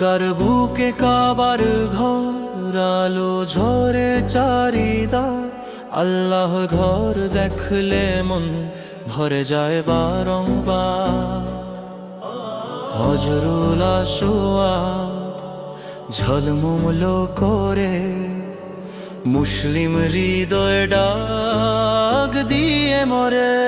কাবার বুকে কাবার ঘর আলো ঝরে চারিদা। আল্লাহ ঘর দেখলে মন ভরে যায় বারংবার। হজরুল আসোয়াদ ঝলমুমলো করে মুসলিম হৃদয় ডাক দিয়ে মরে।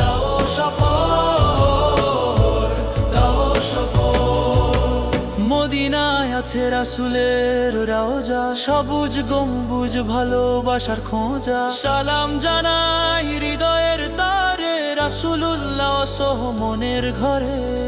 দাও সফর মদিনায় আছে রাসুলের রাওজা, সবুজ গম্বুজ ভালোবাসার খোঁজা। সালাম জানাই হৃদয়ের তারে, রাসুলুল্লাহ সহ মনের ঘরে।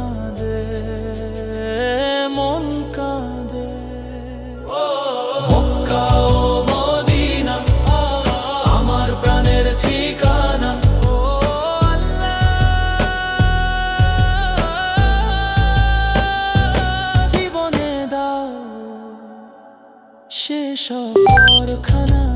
সে সফর খানা